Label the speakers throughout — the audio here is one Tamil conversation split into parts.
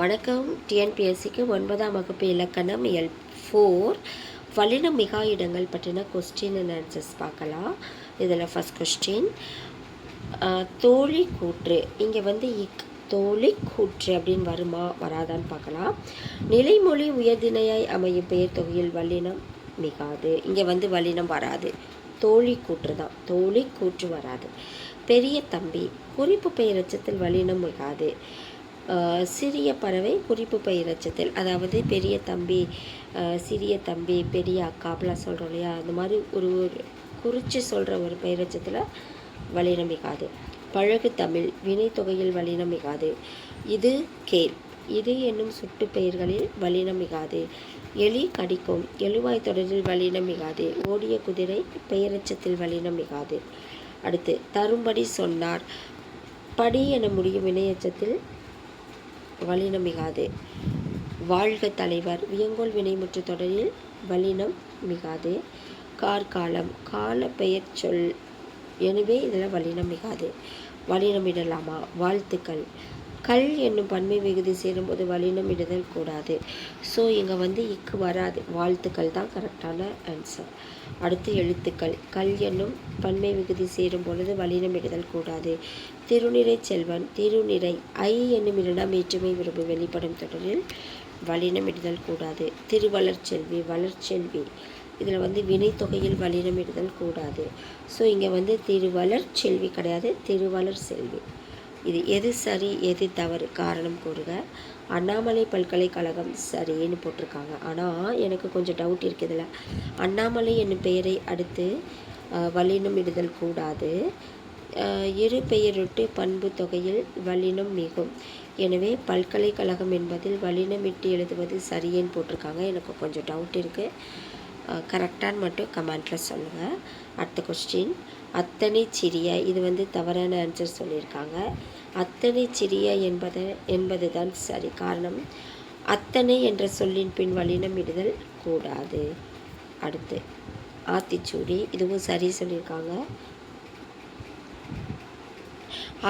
Speaker 1: வணக்கம். டிஎன்பிஎஸ்சிக்கு ஒன்பதாம் வகுப்பு இலக்கணம் எல் ஃபோர். வல்லினம் மிகா இடங்கள் பற்றின கொஸ்டின் அண்ட் ஆன்சர்ஸ் பார்க்கலாம். இதில் ஃபஸ்ட் கொஸ்டின் தோழி கூற்று. இங்கே வந்து இக் தோழி கூற்று அப்படின்னு வருமா வராதான்னு பார்க்கலாம். நிலைமொழி உயர்திணையாய் அமையும் பெயர் தொகையில் வல்லினம் மிகாது. இங்கே வந்து வல்லினம் வராது. தோழி கூற்று தான். தோழி கூற்று வராது. பெரிய தம்பி குறிப்பு பெயரச்சத்தில் வல்லினம் மிகாது. சிறிய பறவை குறிப்பு பெயரச்சத்தில் அதாவது பெரிய தம்பி சிறிய தம்பி பெரிய அக்கா அப்படிலாம் சொல்கிறோம் இல்லையா? அந்த மாதிரி ஒரு ஒரு குறித்து சொல்கிற ஒரு பெயரச்சத்தில் வலினமிகாது பழகு தமிழ் வினைத்தொகையில் வலினமிகாது இது கேள். இது என்னும் சுட்டு பெயர்களில் வலினமிகாது எலி கடிக்கும் எழுவாய் தொடரில் வலினமிகாது ஓடிய குதிரை பெயரச்சத்தில் வலினமிகாது அடுத்து தரும்படி சொன்னார். படி என முடியும் வினையச்சத்தில் வலினம் மிகாது. வாழ்க தலைவர் வியங்கோல் வினைமுற்று தொடரில் வலினம் மிகாது. கார்காலம் கால பெயர் சொல் எனவே இதில் வலினம் மிகாது. வலினமிடலாமா வாழ்த்துக்கள். கல் என்னும் பன்மை விகுதி சேரும்போது வலினம் இடுதல் கூடாது. ஸோ இங்கே வந்து இக்கு வராது. வாழ்த்துக்கள் தான் கரெக்டான ஆன்சர் அடுத்து எழுத்துக்கள். கல் என்னும் பன்மை விகுதி சேரும் பொழுது வலினம் இடுதல் கூடாது. திருநிறை செல்வன் திருநிறை ஐ என்னும் இரண்டாம் ஏற்றுமை விரும்பு வெளிப்படும் தொடரில் வலினம் இடுதல் கூடாது. திருவளர் செல்வி வளர்ச்செல்வி இதில் வந்து வினைத்தொகையில் வலினம் இடுதல் கூடாது. ஸோ இங்கே வந்து திருவளர் செல்வி கிடையாது திருவளர் செல்வி. இது எது சரி எது தவறு? காரணம் கூறுக. அண்ணாமலை பல்கலைக்கழகம் சரின்னு போட்டிருக்காங்க. ஆனால் எனக்கு கொஞ்சம் டவுட் இருக்குது இதில் அண்ணாமலை என்னும் பெயரை அடுத்து வல்லினம் இடுதல் கூடாது. இரு பெயரொட்டு பண்பு தொகையில் வல்லினம் மிகும் எனவே பல்கலைக்கழகம் என்பதில் வல்லினமிட்டு எழுதுவது சரியேன்னு போட்டிருக்காங்க. எனக்கு கொஞ்சம் டவுட் இருக்குது கரெக்டான்னு மட்டும் கமெண்ட்டில் சொல்லுங்கள் அடுத்த கொஸ்டின் அத்தனை சிறிய இது வந்து தவறான ஆன்சர் சொல்லியிருக்காங்க. அத்தனை சிறிய என்பது என்பது தான் சரி காரணம். அத்தனை என்ற சொல்லின் பின் வலினம் இடுதல் கூடாது. அடுத்து ஆத்திச்சூடி இதுவும் சரி சொல்லியிருக்காங்க.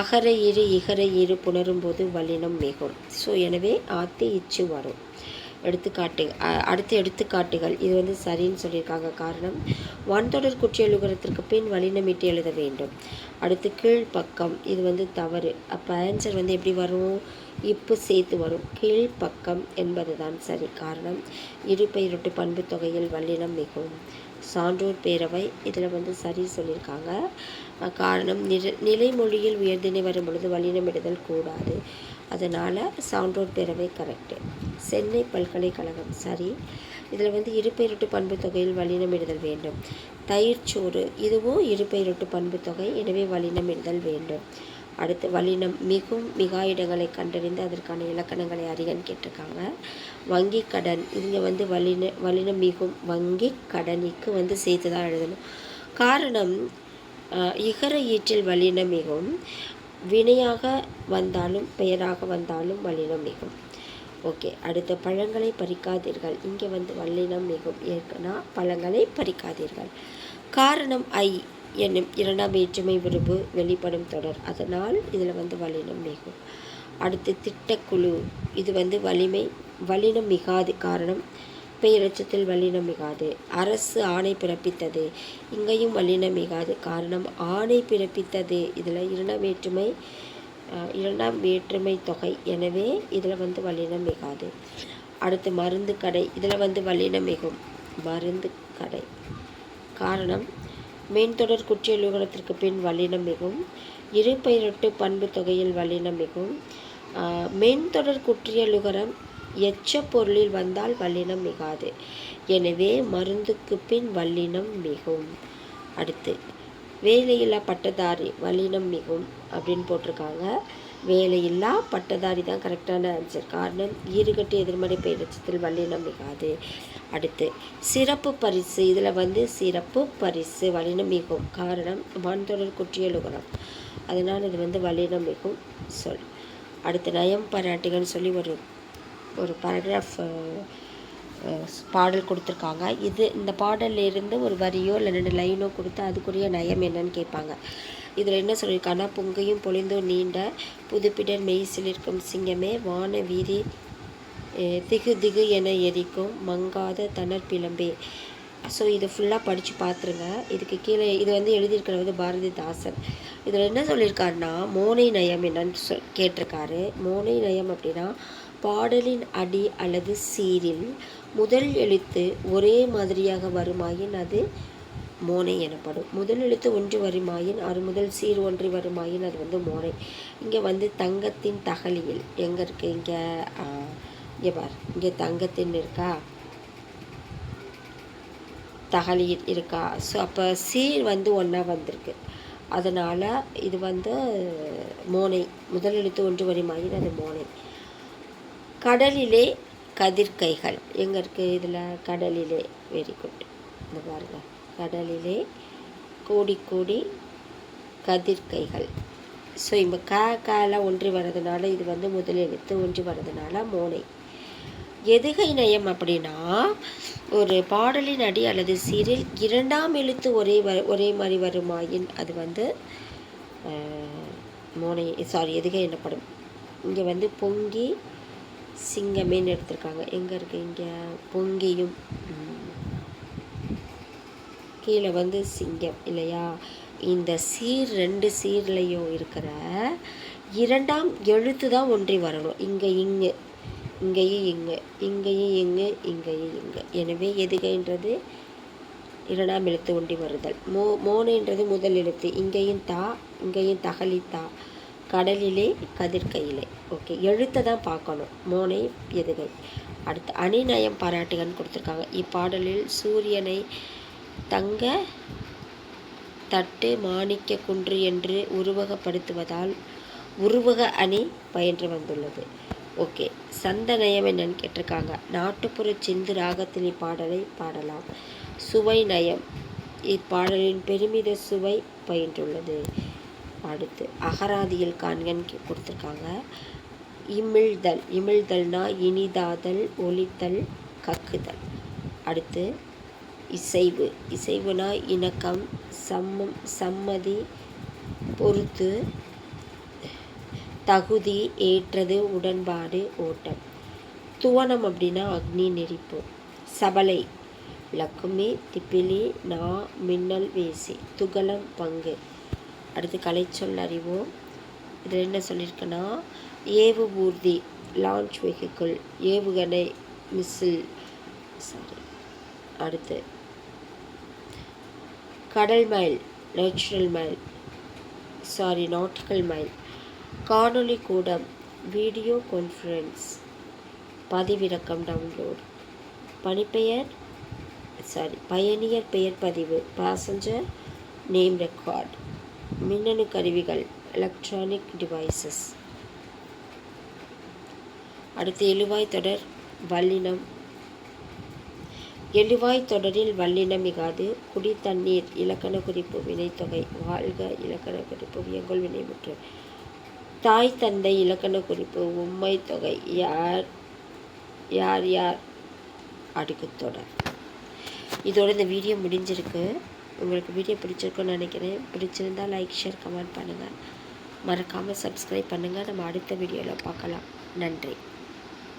Speaker 1: அகர இரு இகர இரு புணரும் போது வலினம் மிகும் ஸோ எனவே ஆத்தி இச்சு வரும். எடுத்துக்காட்டு அடுத்த எடுத்துக்காட்டுகள். இது வந்து சரின்னு சொல்லியிருக்காங்க. காரணம் வன்தொடர் குற்றியலுகரத்திற்கு பின் வழிநமிட்டு எழுத வேண்டும். அடுத்து கீழ்ப்பக்கம். இது வந்து தவறு. அப்போ ஆன்சர் வந்து எப்படி வரும்? இப்பு சேர்த்து வரும். கீழ்ப்பக்கம் என்பது தான் சரி. காரணம் இருபயிரொட்டு பண்பு தொகையில் வல்லினம் மிகவும் சான்றோர் பேரவை. இதில் வந்து சரி சொல்லியிருக்காங்க. காரணம் நிற நிலைமொழியில் உயர்ந்தினை வரும் பொழுது வல்லினமிடுதல் கூடாது. அதனால் சான்றோர் பேரவை கரெக்டு சென்னை பல்கலைக்கழகம். சரி. இதில் வந்து இருபெயரொட்டு பண்பு தொகையில் வலினமிடுதல் வேண்டும். தயிர்ச்சோறு இதுவும் இருபெயரொட்டு பண்பு தொகை எனவே வலினமிடுதல் வேண்டும். அடுத்து வல்லினம் மிகும் மிகா இடங்களை கண்டறிந்து அதற்கான இலக்கணங்களை அறிகன்னு கேட்டிருக்காங்க. வங்கி கடன் இங்கே வந்து வல்லின வல்லினம் மிகும் வங்கி கடனுக்கு வந்து சேர்த்து தான் எழுதணும். காரணம் இகர ஈற்றில் வல்லினம் மிகும் வினையாக வந்தாலும் பெயராக வந்தாலும் வல்லினம் மிகும். ஓகே அடுத்த பழங்களை பறிக்காதீர்கள். இங்கே வந்து வல்லினம் மிகும். ஏற்கனா பழங்களை பறிக்காதீர்கள். காரணம் ஐ என்னும் இரண்டாம் வேற்றுமை விரும்பு வெளிப்படும் தொடர். அதனால் இதில் வந்து வல்லினம் மிகும். அடுத்து திட்டக்குழு. இது வந்து வலிமை வலினம் மிகாது காரணம் பெயரச்சத்தில் வல்லினம் மிகாது அரசு ஆணை பிறப்பித்தது. இங்கேயும் வல்லினம் மிகாது காரணம் ஆணை பிறப்பித்தது. இதில் இரண்டாம் வேற்றுமை இரண்டாம் வேற்றுமை தொகை. எனவே இதில் வந்து வல்லினம் மிகாது அடுத்து மருந்து கடை. இதில் வந்து வல்லினம் மிகும் மருந்து கடை. காரணம் மென்தொடர் குற்றியலுகரத்திற்கு பின் வல்லினம் மிகும் இரு பெயரொட்டு பண்பு தொகையில் வல்லினம் மிகும் மென்தொடர் குற்றியலுகரம் எச்ச பொருளில் வந்தால் வல்லினம் மிகாது. எனவே மருந்துக்கு பின் வல்லினம் மிகும். அடுத்து வேலையில்லா பட்டதாரி வல்லினம் மிகும் அப்படின்னு போட்டிருக்காங்க. வேலையில்லா பட்டதாரி தான் கரெக்டான ஆன்சர் காரணம் ஈறுகட்டு எதிர்மறை பெயரச்சத்தில் வல்லினம் மிகாது. அடுத்து சிறப்பு பரிசு. இதில் வந்து சிறப்பு பரிசு வல்லினம் மிகும். காரணம் வான்தொடர் குற்றியலுகரம் அதனால் இது வந்து வல்லினம் மிகும் சொல். அடுத்து நயம் பாராட்டுகள்னு சொல்லி ஒரு ஒரு பேராகிராஃப் பாடல் கொடுத்துருக்காங்க. இது இந்த பாடல்ல இருந்து ஒரு வரியோ இல்லை ரெண்டு லைனோ கொடுத்து அதுக்குரிய நயம் என்னன்னு கேட்பாங்க. இதில் என்ன சொல்லியிருக்காங்கன்னா பொங்கையும் பொழிந்தும் நீண்ட புதுப்பிடர் மெய்சில் இருக்கும் சிங்கமே வான வீதி திகு திகு என எரிக்கும் மங்காத தனர் பிளம்பே. ஸோ இதை ஃபுல்லாக படித்து பார்த்துருங்க இதுக்கு கீழே இது வந்து எழுதியிருக்கிறது வந்து பாரதிதாசன். இதில் என்ன சொல்லியிருக்காருன்னா மோனை நயம் என்னன்னு சொல் கேட்டிருக்காரு. மோனை நயம் அப்படின்னா பாடலின் அடி அல்லது சீரில் முதல் எழுத்து ஒரே மாதிரியாக வருமாயின் அது மோனை எனப்படும். முதல் எழுத்து ஒன்று வருமாயின் அது முதல் சீர் ஒன்றி வருமாயின் அது வந்து மோனை. இங்கே வந்து தங்கத்தின் தகலியில் எங்கே இருக்குது இங்கே இங்கே பார். இங்கே தங்கத்தின் இருக்கா? தகலியில் இருக்கா? ஸோ அப்போ சீர் வந்து ஒன்றா வந்திருக்கு. அதனால் இது வந்து மோனை. முதல் எழுத்து ஒன்று வருமாயின் அது மோனை. கடலிலே கதிர்க்கைகள் எங்கே இருக்குது இதில்? கடலிலே வெரி குட் இந்த பாருங்க. கடலிலே கோடி கோடி கதிர்க்கைகள் ஸோ இப்போ கா கால ஒன்றி வர்றதுனால இது வந்து முதல் எழுத்து ஒன்றி வர்றதுனால மோனை. எதுகை நயம் அப்படின்னா ஒரு பாடலின் அடி அல்லது சீரில் இரண்டாம் எழுத்து ஒரே வ ஒரே மாதிரி வருமாயின் அது வந்து மோனை சாரி எதுகை எனப்படும்? இங்கே வந்து பொங்கி சிங்கமேன்னு எடுத்திருக்காங்க. எங்கே இருக்கு? இங்கே பொங்கியும் கீழே வந்து சிங்கம் இல்லையா? இந்த சீர் ரெண்டு சீர்லையும் இருக்கிற இரண்டாம் எழுத்து தான் ஒன்றி வரணும். இங்கே இங்கு இங்கேயும் இங்கே இங்கேயும் இங்கு இங்கேயும் இங்கு. எனவே எதுகைன்றது? இரண்டாம் எழுத்து ஒன்றி வருதல். மோ மோனைன்றது முதல் எழுத்து. இங்கேயும் தா இங்கேயும் தகலி தா கடலிலே கதிர்கையிலே. ஓகே எழுத்தை தான் பார்க்கணும். மோனை எதுகை. அடுத்து அணிநயம் பாராட்டுகன்னு கொடுத்துருக்காங்க. இப்பாடலில் சூரியனை தங்க தட்டு மாணிக்க குன்று என்று உருவகப்படுத்துவதால் உருவக அணி பயின்று வந்துள்ளது. ஓகே சந்தநயம் என்னன்னு கேட்டிருக்காங்க. நாட்டுப்புற சிந்து ராகத்தில் இப்பாடலை பாடலாம். சுவை நயம். இப்பாடலின் பெருமித சுவை பயின்றுள்ளது. அடுத்து அகராதியில் காண்கன்னு கொடுத்துருக்காங்க. இமிழ்தல் இமிழ்தல்னா இனிதாதல் ஒலித்தல் கக்குதல். அடுத்து இசைவு இசைவுனா இணக்கம் சம்மம் சம்மதி பொறுத்து தகுதி ஏற்றது உடன்பாடு ஓட்டம். துவனம் அப்படின்னா அக்னி நெரிப்பு சபலை லக்குமி திப்பிலி நா மின்னல் வேசி துகளம் பங்கு. அடுத்து கலைச்சொல் அறிவோம். இதில் என்ன சொல்லியிருக்குன்னா ஏவு ஊர்தி லான்ச் வெஹிக்கிள் ஏவுகணை மிஸ்ஸில் சாரி அடுத்து கடல் mile natural mile sorry nautical mile காணொளி கூடம் வீடியோ கான்ஃபரன்ஸ் பதிவிறக்கம் டவுன்லோட் பணிப்பெயர் சாரி பயணியர் பெயர் பதிவு பாசஞ்சர் நேம் ரெக்கார்ட் மின்னணு கருவிகள் எலக்ட்ரானிக் டிவைசஸ் அடுத்து எழுவாய் தொடர் வல்லினம். எழுவாய் தொடரில் வல்லினம் மிகாது குடி தண்ணீர் இலக்கண குறிப்பு வினைத்தொகை வாழ்க இலக்கண குறிப்பு வியங்கோல் வினைமுற்று. தாய் தந்தை இலக்கண குறிப்பு உண்மை தொகை யார் யார் யார்? அடுக்குத் தொடர். இதோட இந்த வீடியோ முடிஞ்சிருக்கு. உங்களுக்கு வீடியோ பிடிச்சிருக்குன்னு நினைக்கிறேன். பிடிச்சிருந்தா லைக் ஷேர் கமெண்ட் பண்ணுங்கள் மறக்காமல் சப்ஸ்கிரைப் பண்ணுங்கள் நம்ம அடுத்த வீடியோவில் பார்க்கலாம். நன்றி.